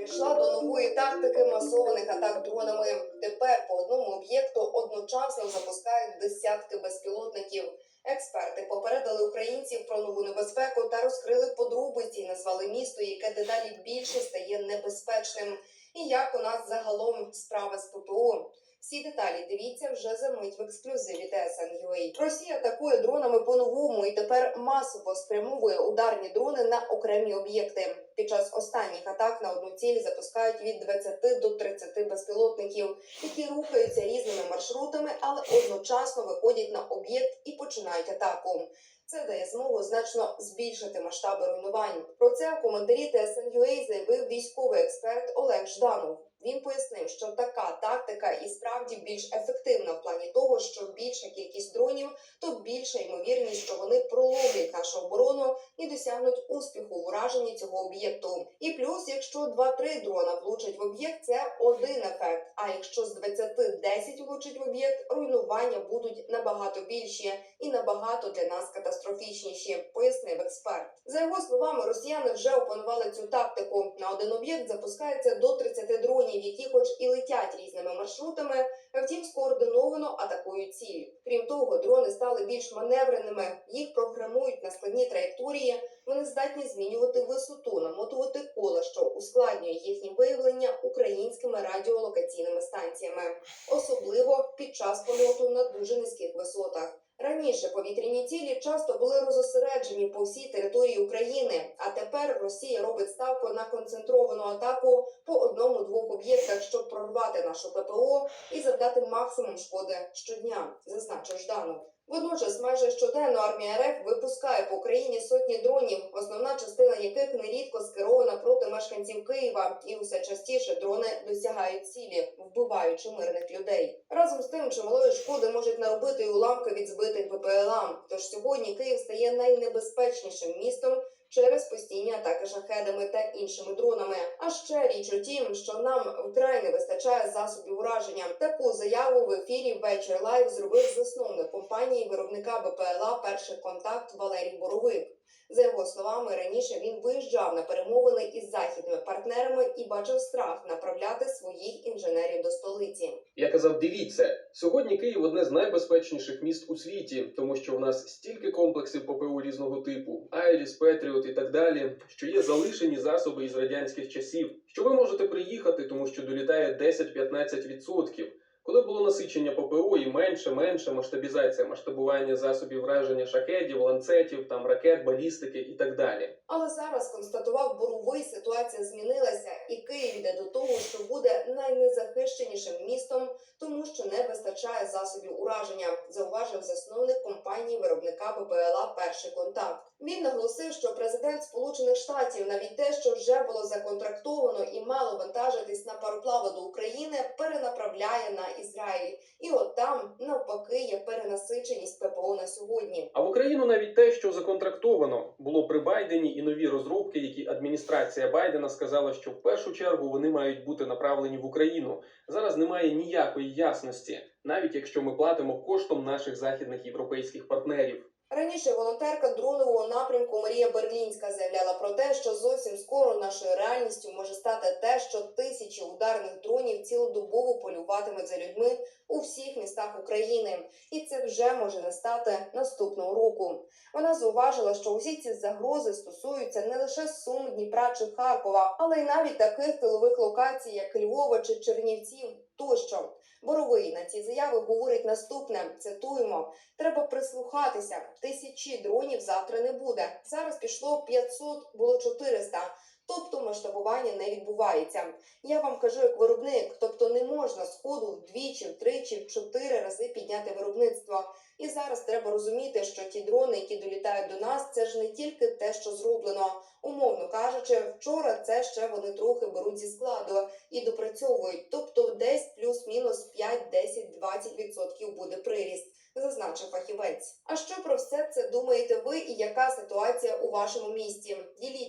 перейшла до нової тактики масованих атак дронами. Тепер по одному об'єкту одночасно запускають десятки безпілотників. Експерти попередили українців про нову небезпеку та розкрили подробиці, назвали місто, яке дедалі більше стає небезпечним. І як у нас загалом справа з ППО. Всі деталі дивіться вже за мить в ексклюзиві TSN.ua. Росія атакує дронами по-новому і тепер масово спрямовує ударні дрони на окремі об'єкти. Під час останніх атак на одну ціль запускають від 20 до 30 безпілотників, які рухаються різними маршрутами, але одночасно виходять на об'єкт і починають атаку. Це дає змогу значно збільшити масштаби руйнувань. Про це у коментарі TSN.ua заявив військовий експерт Олег Жданов. Він пояснив, що така тактика і справді більш ефективна в плані того, що більша кількість дронів, то більша ймовірність, що вони проломлять нашу оборону досягнуть успіху в ураженні цього об'єкту. І плюс, якщо 2-3 дрона влучать в об'єкт, це один ефект. А якщо з 20 10 влучить в об'єкт, руйнування будуть набагато більші і набагато для нас катастрофічніші, пояснив експерт. За його словами, росіяни вже опанували цю тактику. На один об'єкт запускається до 30 дронів, які, хоч і летять різними маршрутами, втім скоординовано атакують цілі. Крім того, дрони стали більш маневреними. Їх програмують на складні траєкторії. Вони здатні змінювати висоту, намотувати кола, що ускладнює їхнє виявлення українськими радіолокаційними станціями, особливо під час польоту на дуже низьких висотах. Раніше повітряні цілі часто були розосереджені по всій території України, а тепер Росія робить ставку на концентровану атаку по одному-двох об'єктах, щоб прорвати нашу ППО і завдати максимум шкоди щодня, зазначив Жданов. Водночас, майже щоденно армія РФ випускає по Україні сотні дронів, основна частина яких нерідко скерована проти мешканців Києва, і усе частіше дрони досягають цілі, вбиваючи мирних людей. Разом з тим, чималої шкоди можуть наробити і уламки від збитих БПЛА. Тож сьогодні Київ стає найнебезпечнішим містом через постійні атаки шахедами та іншими дронами. А ще річ у тім, що нам вкрай не вистачає засобів ураження. Таку заяву в ефірі Вечір Лайв зробив засновник компанії виробника БПЛА Перший контакт Валерій Боровик. Його словами, раніше він виїжджав на перемовини із західними партнерами і бачив страх направляти своїх інженерів до столиці. Я казав, дивіться, сьогодні Київ одне з найбезпечніших міст у світі, тому що в нас стільки комплексів ППО різного типу, Айріс, Петріот і так далі, що є залишені засоби із радянських часів, що ви можете приїхати, тому що долітає 10-15%. Коли було насичення ППО і менше, менше масштабізація, масштабування засобів враження шахедів, ланцетів, там ракет, балістики і так далі. Але зараз констатував Боровий, ситуація змінилася, і Київ йде до того, що буде найнезахищенішим містом, тому що не вистачає засобів ураження, зауважив засновник компанії виробника БПЛА Перший контакт. Він наголосив, що президент Сполучених Штатів навіть те, що вже було законтрактовано і мало вантажитись на пароплави до України, перенаправляє на Ізраїль. І от там навпаки є перенасиченість ППО на сьогодні. А в Україну навіть те, що законтрактовано, було при Байдені і нові розробки, які адміністрація Байдена сказала, що в першу чергу вони мають бути направлені в Україну. Зараз немає ніякої ясності, навіть якщо ми платимо коштом наших західних європейських партнерів. Раніше волонтерка дронового напрямку Марія Берлінська заявляла про те, що зовсім скоро нашою реальністю може стати те, що тисячі ударних дронів цілодобово полюватимуть за людьми у всіх містах України, і це вже може не стати наступного року. Вона зауважила, що усі ці загрози стосуються не лише Сум, Дніпра чи Харкова, але й навіть таких тилових локацій, як Львова чи Чернівців. Тощо Боровий на ці заяви говорить наступне: цитуємо: треба прислухатися. Тисячі дронів завтра не буде. Зараз пішло 500, було 400. Тобто масштабування не відбувається. Я вам кажу як виробник, тобто не можна з ходу вдвічі, втричі, в чотири рази підняти виробництво. І зараз треба розуміти, що ті дрони, які долітають до нас, це ж не тільки те, що зроблено. Умовно кажучи, вчора це ще вони трохи беруть зі складу і допрацьовують. Тобто, десь плюс-мінус 5, 10, 20% буде приріст, зазначив фахівець. А що про все це думаєте ви і яка ситуація у вашому місті? Діліться